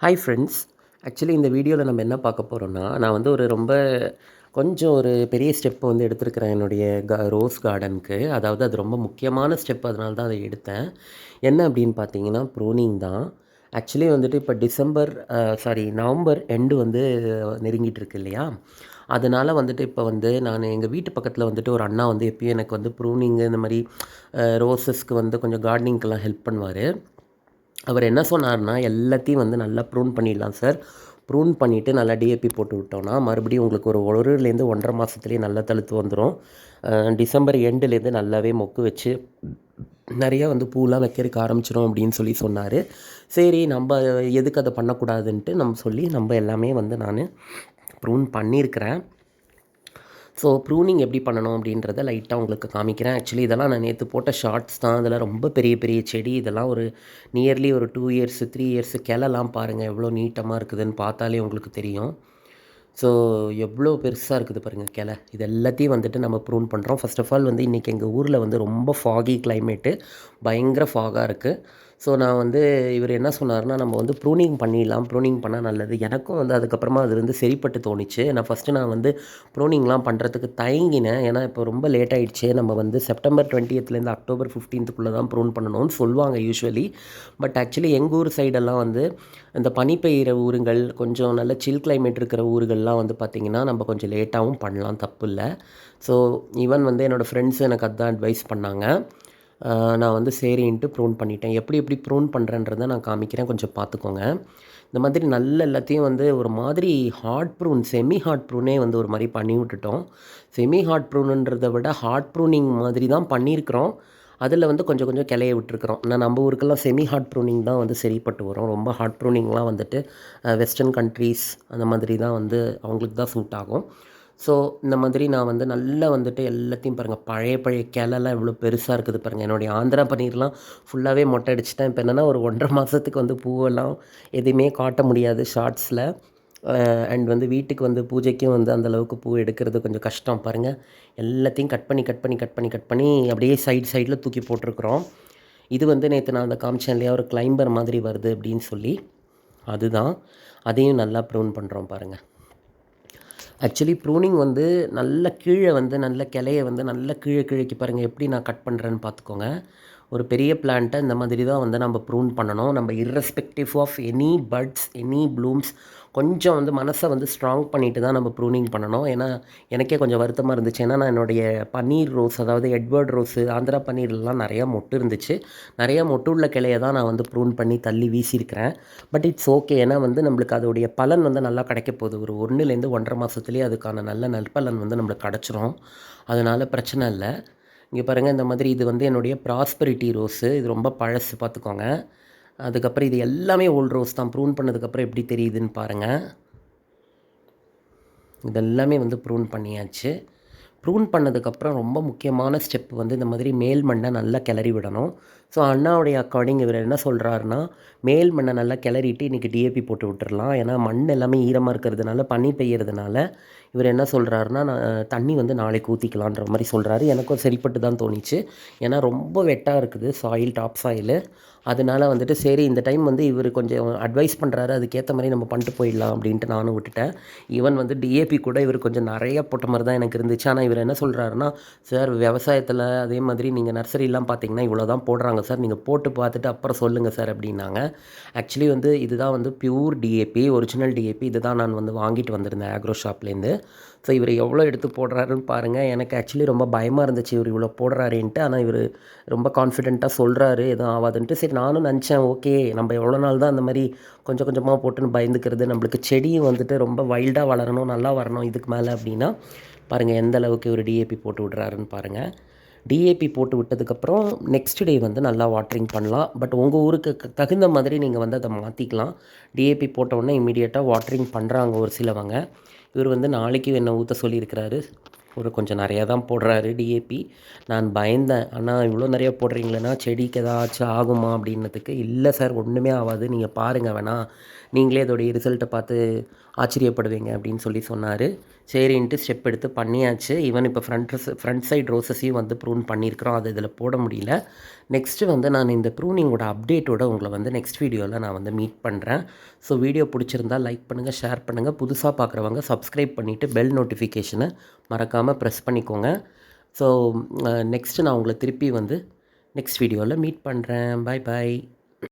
Hi friends actually இந்த வீடியோவில் நம்ம என்ன பார்க்க போகிறோம்னா நான் வந்து ஒரு ரொம்ப கொஞ்சம் ஒரு பெரிய ஸ்டெப் வந்து எடுத்திருக்கிறேன் என்னுடைய க ரோஸ் கார்டனுக்கு அதாவது அது ரொம்ப முக்கியமான ஸ்டெப் அதனால தான் அதை எடுத்தேன். என்ன அப்படின்னு பார்த்தீங்கன்னா ப்ரூனிங் தான். ஆக்சுவலி வந்துட்டு இப்போ டிசம்பர் சாரி நவம்பர் எண்டு வந்து நெருங்கிட்டு இருக்கு இல்லையா? அதனால் வந்துட்டு இப்போ வந்து நான் எங்கள் வீட்டு பக்கத்தில் வந்துட்டு ஒரு அண்ணா வந்து எப்பயும் எனக்கு வந்து ப்ரூனிங்கு இந்த மாதிரி ரோஸஸ்க்கு வந்து கொஞ்சம் கார்டனிங்க்கெல்லாம் ஹெல்ப் பண்ணுவார். அவர் என்ன சொன்னார்னா எல்லாத்தையும் வந்து நல்லா ப்ரூன் பண்ணிடலாம் சார் ப்ரூன் பண்ணிவிட்டு நல்லா டிஏபி போட்டு விட்டோன்னா மறுபடியும் உங்களுக்கு ஒரு ஒருலேருந்து ஒன்றரை மாதத்துலேயே நல்லா தழுத்து வந்துடும் டிசம்பர் எண்டுலேருந்து நல்லாவே மொக்கு வச்சு நிறைய வந்து பூலாம் வைக்கிறதுக்கு ஆரம்பிச்சிடும் அப்படின்னு சொல்லி சொன்னார். சரி நம்ம எதுக்கு அதை பண்ணக்கூடாதுன்ட்டு நம்ம சொல்லி நம்ம எல்லாமே வந்து நான் ப்ரூன் பண்ணியிருக்கிறேன். ஸோ ப்ரூனிங் எப்படி பண்ணணும் அப்படின்றத லைட்டாக உங்களுக்கு காமிக்கிறேன். ஆக்சுவலி இதெல்லாம் நான் நேற்று போட்ட ஷார்ட்ஸ் தான். அதில் ரொம்ப பெரிய பெரிய செடி. இதெல்லாம் ஒரு நியர்லி ஒரு டூ இயர்ஸ் த்ரீ இயர்ஸ் கிளலாம் பாருங்கள் எவ்வளோ நீட்டமாக இருக்குதுன்னு பார்த்தாலே உங்களுக்கு தெரியும். ஸோ எவ்வளோ பெருசாக இருக்குது பாருங்கள் கிளை. இது எல்லாத்தையும் வந்துட்டு நம்ம ப்ரூன் பண்ணுறோம் ஃபர்ஸ்ட் ஆஃப் ஆல் வந்து இன்றைக்கி எங்கள் ஊரில் வந்து ரொம்ப ஃபாகி கிளைமேட்டு பயங்கர ஃபாகாக இருக்குது ஸோ நான் வந்து இவர் என்ன சொன்னார்னா நம்ம வந்து ப்ரூனிங் பண்ணிடலாம். ப்ரூனிங் பண்ணால் நல்லது. எனக்கும் வந்து அதுக்கப்புறமா அது வந்து சரிப்பட்டு தோணுச்சு. நான் ஃபஸ்ட்டு நான் வந்து ப்ரூனிங்லாம் பண்ணுறதுக்கு தயங்கினேன். ஏன்னா இப்போ ரொம்ப லேட் ஆகிடுச்சு நம்ம வந்து செப்டம்பர் டுவெண்ட்டியத்துலேருந்து அக்டோபர் ஃபிஃப்டீன்த்துக்குள்ளே தான் ப்ரூன் பண்ணணும்னு சொல்லுவாங்க யூஸ்வலி பட் ஆக்சுவலி எங்கள் ஊர் சைடெல்லாம் வந்து இந்த பனி பெய்கிற ஊருங்கள் கொஞ்சம் நல்ல சில் கிளைமேட் இருக்கிற ஊர்கள்லாம் வந்து பார்த்திங்கன்னா நம்ம கொஞ்சம் லேட்டாகவும் பண்ணலாம். தப்பு இல்லை. ஸோ ஈவன் வந்து என்னோடய ஃப்ரெண்ட்ஸ் எனக்கு அதுதான் அட்வைஸ் பண்ணாங்க. நான் வந்து சரின்ட்டு ப்ரூன் பண்ணிட்டேன். எப்படி எப்படி ப்ரூன் பண்ணுறேன்றதை நான் காமிக்கிறேன். கொஞ்சம் பார்த்துக்கோங்க. இந்த மாதிரி நல்ல எல்லாத்தையும் வந்து ஒரு மாதிரி ஹார்ட் ப்ரூன் செமி ஹார்ட் ப்ரூனே வந்து ஒரு மாதிரி பண்ணி விட்டுட்டோம். செமி ஹார்ட் ப்ரூனுன்றதை விட ஹார்ட் ப்ரூனிங் மாதிரி தான் பண்ணியிருக்கிறோம். அதில் வந்து கொஞ்சம் கொஞ்சம் கிளைய விட்டுருக்குறோம். நான் நம்ம ஊருக்கெல்லாம் செமி ஹார்ட் ப்ரூனிங் தான் வந்து சரிப்பட்டு வரும். ரொம்ப ஹார்ட் ப்ரூனிங்லாம் வந்துட்டு வெஸ்டர்ன் கண்ட்ரீஸ் அந்த மாதிரி தான் வந்து அவங்களுக்கு தான் சூட் ஆகும். ஸோ இந்த மாதிரி நான் வந்து நல்லா வந்துட்டு எல்லாத்தையும் பாருங்கள் பழைய பழைய கிளெல்லாம் எவ்வளோ பெருசாக இருக்குது பாருங்கள் என்னுடைய ஆந்திரா பன்னீர்லாம் ஃபுல்லாகவே மொட்டை அடிச்சுட்டேன். இப்போ என்னென்னா ஒரு ஒன்றரை மாதத்துக்கு வந்து பூவெல்லாம் எதுவுமே காட்ட முடியாது ஷார்ட்ஸில் அண்ட் வந்து வீட்டுக்கு வந்து பூஜைக்கும் வந்து அந்தளவுக்கு பூ எடுக்கிறது கொஞ்சம் கஷ்டம் பாருங்கள் எல்லாத்தையும் கட் பண்ணி கட் பண்ணி கட் பண்ணி கட் பண்ணி அப்படியே சைடு சைடில் தூக்கி போட்டிருக்குறோம். இது வந்து நேற்று நான் அந்த காமிச்சேன் இல்லையா ஒரு கிளைம்பர் மாதிரி வருது அப்படின்னு சொல்லி. அதுதான். அதையும் நல்லா ப்ரூன் பண்ணுறோம் பாருங்கள் ஆக்சுவலி ப்ரூனிங் வந்து நல்ல கீழே வந்து நல்ல கிளைய வந்து நல்ல கீழே கீழே பாருங்கள் எப்படி நான் கட் பண்ணுறேன்னு பார்த்துக்கோங்க. ஒரு பெரிய பிளான்ட்டை இந்த மாதிரி தான் வந்து நம்ம ப்ரூன் பண்ணணும். நம்ம irrespective of any buds any blooms கொஞ்சம் வந்து மனசை வந்து ஸ்ட்ராங் பண்ணிட்டு தான் நம்ம ப்ரூனிங் பண்ணணும். ஏன்னா எனக்கே கொஞ்சம் வருத்தமாக இருந்துச்சு. ஏன்னா நான் என்னுடைய பன்னீர் ரோஸ் அதாவது எட்வர்ட் ரோஸு ஆந்திரா பன்னீர்லாம் நிறையா மொட்டு இருந்துச்சு. நிறையா மொட்டு உள்ள கிளையை தான் நான் வந்து ப்ரூன் பண்ணி தள்ளி வீசியிருக்கிறேன். பட் இட்ஸ் ஓகே ஏன்னா வந்து நம்மளுக்கு அதோடைய பலன் வந்து நல்லா கிடைக்க போகுது. ஒரு ஒன்றுலேருந்து ஒன்றரை மாதத்துலேயே அதுக்கான நல்ல நற்பலன் வந்து நம்மளுக்கு கிடச்சிரும். அதனால் பிரச்சனை இல்லை. இங்கே பாருங்கள் இந்த மாதிரி இது வந்து என்னுடைய ப்ராஸ்பரிட்டி ரோஸு இது ரொம்ப பழசு பார்த்துக்கோங்க. அதுக்கப்புறம் இது எல்லாமே ஓல்டு ரோஸ் தான். ப்ரூன் பண்ணதுக்கப்புறம் எப்படி தெரியுதுன்னு பாருங்கள் இதெல்லாமே வந்து ப்ரூன் பண்ணியாச்சு. ப்ரூன் பண்ணதுக்கப்புறம் ரொம்ப முக்கியமான ஸ்டெப் வந்து இந்த மாதிரி மேல் மண்ணை நல்லா கிளறி விடணும். ஸோ அண்ணாவுடைய அக்கார்டிங் இவர் என்ன சொல்கிறாருன்னா மேல் மண்ணை நல்லா கிளறிட்டு இன்றைக்கி டிஏபி போட்டு விட்டுறலாம். ஏன்னா மண் எல்லாமே ஈரமாக இருக்கிறதுனால பனி பெய்யறதுனால இவர் என்ன சொல்கிறாருன்னா நான் தண்ணி வந்து நாளைக்கு ஊற்றிக்கலான்ற மாதிரி சொல்கிறாரு எனக்கும் சரிப்பட்டு தான் தோணிச்சு. ஏன்னா ரொம்ப வெட்டாக இருக்குது சாயில் டாப் சாயில் அதனால் வந்துட்டு சரி இந்த டைம் வந்து இவர் கொஞ்சம் அட்வைஸ் பண்ணுறாரு அதுக்கேற்ற மாதிரி நம்ம பண்ணிட்டு போயிடலாம் அப்படின்ட்டு நானும் விட்டுட்டேன். ஈவன் வந்து டிஏபி கூட இவர் கொஞ்சம் நிறைய போட்ட மாதிரி தான் எனக்கு இருந்துச்சு. ஆனால் இவர் என்ன சொல்கிறாருன்னா சார் விவசாயத்தில் அதே மாதிரி நீங்கள் நர்சரிலாம் பார்த்தீங்கன்னா இவ்வளோ தான் போடுறாங்க. சார் நீங்கள் போட்டு பார்த்துட்டு அப்புறம் சொல்லுங்கள் சார் அப்படின்னாங்க. ஆக்சுவலி வந்து இதுதான் வந்து பியூர் டிஏபி ஒரிஜினல் டிஏபி இதுதான் நான் வந்து வாங்கிட்டு வந்திருந்தேன் ஆக்ரோ ஷாப்லேருந்து ஸோ இவர் எவ்வளோ எடுத்து போடுறாருன்னு பாருங்கள் எனக்கு ஆக்சுவலி ரொம்ப பயமாக இருந்துச்சு. இவர் இவ்வளோ போடுறாருன்ட்டு. ஆனால் இவர் ரொம்ப கான்ஃபிடென்ட்டாக சொல்கிறாரு எதுவும் ஆகாதுன்ட்டு சரி நானும் நினச்சேன் ஓகே நம்ம எவ்வளோ நாள் தான் அந்த மாதிரி கொஞ்சம் கொஞ்சமாக போட்டுன்னு பயந்துக்கிறது. நம்மளுக்கு செடியும் வந்துட்டு ரொம்ப வைல்டாக வளரணும் நல்லா வரணும் இதுக்கு மேலே அப்படின்னா பாருங்கள் எந்த அளவுக்கு இவர் டிஏபி போட்டு விட்றாருன்னு பாருங்கள் டிஏபி போட்டு விட்டதுக்கப்புறம் நெக்ஸ்ட் டே வந்து நல்லா வாட்டரிங் பண்ணலாம். பட் உங்கள் ஊருக்கு தகுந்த மாதிரி நீங்கள் வந்து அதை மாற்றிக்கலாம் டிஏபி போட்ட உடனே இமீடியட்டாக வாட்டரிங் பண்ணுறாங்க ஒரு சிலவங்க. இவர் வந்து நாளைக்கு என்ன ஊற்ற சொல்லியிருக்கிறாரு? ஒரு கொஞ்சம் நிறையா தான் போடுறாரு டிஏபி நான் பயந்தேன். ஆனால் இவ்வளோ நிறையா போடுறீங்களேன்னா செடிக்கு ஏதாச்சும் ஆகுமா? அப்படின்னதுக்கு இல்லை சார் ஒன்றுமே ஆகாது. நீங்கள் பாருங்கள் வேணாம் நீங்களே இதோடைய ரிசல்ட்டை பார்த்து ஆச்சரியப்படுவீங்க அப்படின்னு சொல்லி சொன்னார். சரின்ட்டு ஸ்டெப் எடுத்து பண்ணியாச்சு. ஈவன் இப்போ ஃப்ரண்ட் ஃப்ரண்ட் சைட் ரோசஸையும் வந்து ப்ரூன் பண்ணியிருக்கிறோம். அது இதில் போட முடியல. நெக்ஸ்ட்டு வந்து நான் இந்த ப்ரூனிங்கோட அப்டேட்டோட உங்களை வந்து நெக்ஸ்ட் வீடியோவில் நான் வந்து மீட் பண்ணுறேன் ஸோ வீடியோ பிடிச்சிருந்தா லைக் பண்ணுங்கள் ஷேர் பண்ணுங்கள் புதுசாக பார்க்குறவங்க சப்ஸ்கிரைப் பண்ணிவிட்டு பெல் நோட்டிஃபிகேஷனை மறக்காமல் ப்ரெஸ் பண்ணிக்கோங்க. ஸோ நெக்ஸ்ட்டு uh, நான் உங்களை திருப்பி வந்து நெக்ஸ்ட் வீடியோவில் மீட் பண்ணுறேன் பாய் பாய்